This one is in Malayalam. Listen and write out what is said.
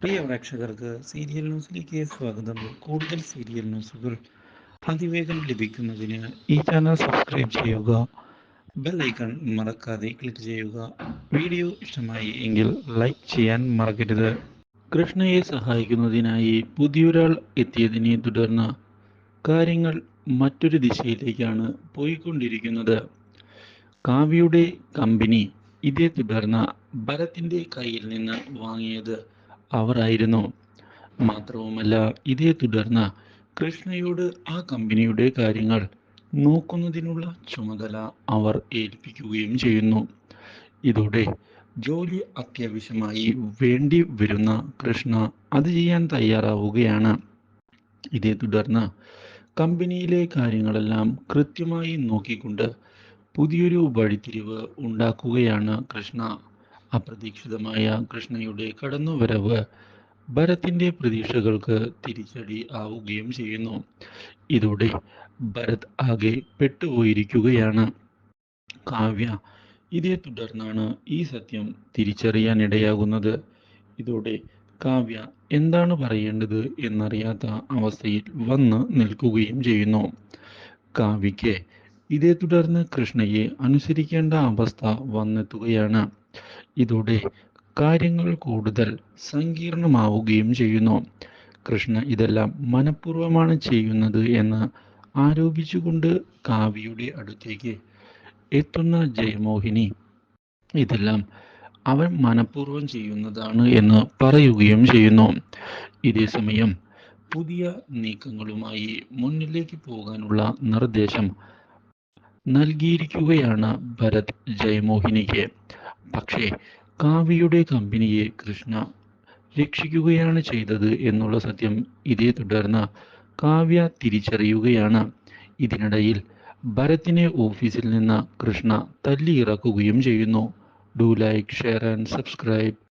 പ്രിയ പ്രേക്ഷകർക്ക് സീരിയൽ ന്യൂസിലേക്ക് സ്വാഗതം. കൂടുതൽ സീരിയൽ ന്യൂസുകൾ അതിവേഗം ലഭിക്കുന്നതിന് ഈ ചാനൽ സബ്സ്ക്രൈബ് ചെയ്യുക ബെൽ ഐക്കൺ മറക്കാതെ ക്ലിക്ക് ചെയ്യുക. വീഡിയോ ഇഷ്ടമായി എങ്കിൽ ലൈക്ക് ചെയ്യാൻ മറക്കരുത്. കൃഷ്ണയെ സഹായിക്കുന്നതിനായി പുതിയൊരാൾ എത്തിയതിനെ തുടർന്ന് കാര്യങ്ങൾ മറ്റൊരു ദിശയിലേക്കാണ് പോയിക്കൊണ്ടിരിക്കുന്നത്. കാവ്യയുടെ കമ്പനി ഇതേ തുടർന്ന് ഭരത്തിന്റെ കയ്യിൽ നിന്ന് വാങ്ങിയത് അവരായിരുന്നു മാത്രവുമല്ല ഇതേ തുടർന്ന് കൃഷ്ണയോട് ആ കമ്പനിയുടെ കാര്യങ്ങൾ നോക്കുന്നതിനുള്ള ചുമതല അവർ ഏൽപ്പിക്കുകയും ചെയ്യുന്നു. ഇതോടെ ജോലി അത്യാവശ്യമായി വേണ്ടി വരുന്ന കൃഷ്ണ അത് ചെയ്യാൻ തയ്യാറാവുകയാണ്. ഇതേ തുടർന്ന് കമ്പനിയിലെ കാര്യങ്ങളെല്ലാം കൃത്യമായി നോക്കിക്കൊണ്ട് പുതിയൊരു വഴിത്തിരിവ് ഉണ്ടാക്കുകയാണ് കൃഷ്ണ. അപ്രതീക്ഷിതമായ കൃഷ്ണയുടെ കടന്നുവരവ് ഭരത്തിന്റെ പ്രതീക്ഷകൾക്ക് തിരിച്ചടി ആവുകയും ചെയ്യുന്നു. ഇതോടെ ഭരത് ആകെ പെട്ടുപോയിരിക്കുകയാണ്. കാവ്യ ഇതേ തുടർന്നാണ് ഈ സത്യം തിരിച്ചറിയാൻ ഇടയാകുന്നത് ഇതോടെ കാവ്യ എന്താണ് പറയേണ്ടത് എന്നറിയാത്ത അവസ്ഥയിൽ വന്ന് നിൽക്കുകയും ചെയ്യുന്നു. കാവ്യയ്ക്ക് ഇതേ തുടർന്ന് കൃഷ്ണയെ അനുസരിക്കേണ്ട അവസ്ഥ വന്നെത്തുകയാണ്. ഇതോടെ കാര്യങ്ങൾ കൂടുതൽ സങ്കീർണമാവുകയും ചെയ്യുന്നു. കൃഷ്ണ ഇതെല്ലാം മനഃപൂർവമാണ് ചെയ്യുന്നത് എന്ന് ആരോപിച്ചുകൊണ്ട് കാവ്യയുടെ അടുത്തേക്ക് എത്തുന്ന ജയമോഹിനി ഇതെല്ലാം അവൻ മനഃപൂർവം ചെയ്യുന്നതാണ് എന്ന് പറയുകയും ചെയ്യുന്നു. ഇതേ സമയം പുതിയ നീക്കങ്ങളുമായി മുന്നിലേക്ക് പോകാനുള്ള നിർദ്ദേശം നൽകിയിരിക്കുകയാണ് ഭരത് ജയമോഹിനിക്ക്. പക്ഷേ കാവ്യയുടെ കമ്പനിയെ കൃഷ്ണ രക്ഷിക്കുകയാണ് ചെയ്തത് എന്നുള്ള സത്യം ഇതേ തുടർന്ന് കാവ്യ തിരിച്ചറിയുകയാണ്. ഇതിനിടയിൽ ഭരത്തിനെ ഓഫീസിൽ നിന്ന് കൃഷ്ണ തല്ലിയിറക്കുകയും ചെയ്യുന്നു. Do like share and subscribe.